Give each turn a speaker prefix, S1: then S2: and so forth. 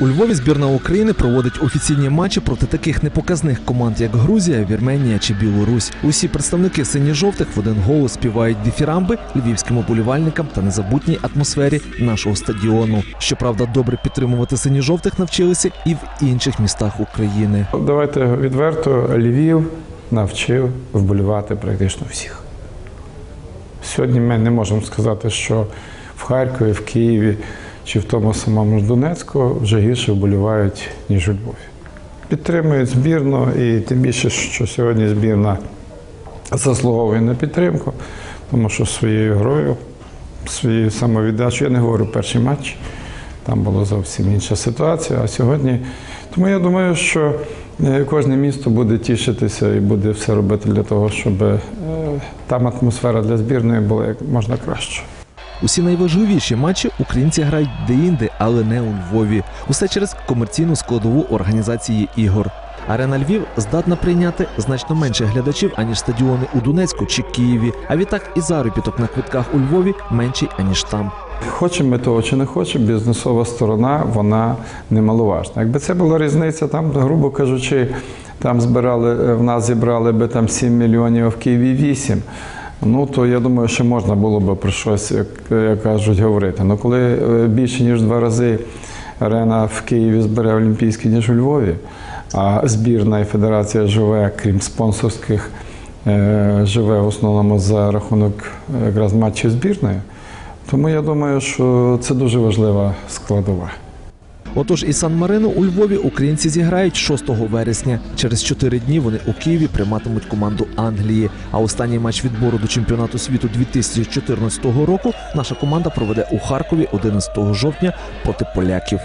S1: У Львові збірна України проводить офіційні матчі проти таких непоказних команд, як Грузія, Вірменія чи Білорусь. Усі представники синьо-жовтих в один голос співають дифірамби львівським уболівальникам та незабутній атмосфері нашого стадіону. Щоправда, добре підтримувати синьо-жовтих навчилися і в інших містах України.
S2: Давайте відверто, Львів навчив вболівати практично всіх. Сьогодні ми не можемо сказати, що в Харкові, в Києві чи в тому самому ж Донецьку вже гірше вболівають, ніж у Львові. Підтримують збірну, і тим більше, що сьогодні збірна заслуговує на підтримку, тому що своєю грою, своєю самовіддачею, я не говорю перший матч, там була зовсім інша ситуація. А сьогодні, тому я думаю, що е, кожне місто буде тішитися і буде все робити для того, щоб е, там атмосфера для збірної була як можна краще.
S1: Усі найважливіші матчі українці грають де-інде, але не у Львові. Усе через комерційну складову організації ігор. Арена Львів здатна прийняти значно менше глядачів, аніж стадіони у Донецьку чи Києві. А відтак і заробіток на квитках у Львові менший, аніж там.
S2: Хочемо ми того чи не хочемо, бізнесова сторона вона немаловажна. Якби це була різниця, там, грубо кажучи, там збирали, в нас зібрали би там 7 мільйонів, а в Києві 8. Ну то я думаю, що можна було б про щось, як, як кажуть, говорити. Ну коли е, більше ніж два рази арена в Києві збере Олімпійські, ніж у Львові, а збірна і федерація живе, крім спонсорських, е, живе в основному за рахунок якраз матчів збірної. Тому я думаю, що це дуже важлива складова.
S1: Отож і Сан Марино у Львові українці зіграють 6 вересня. Через 4 дні вони у Києві прийматимуть команду Англії. А останній матч відбору до чемпіонату світу 2014 року наша команда проведе у Харкові 11 жовтня проти поляків.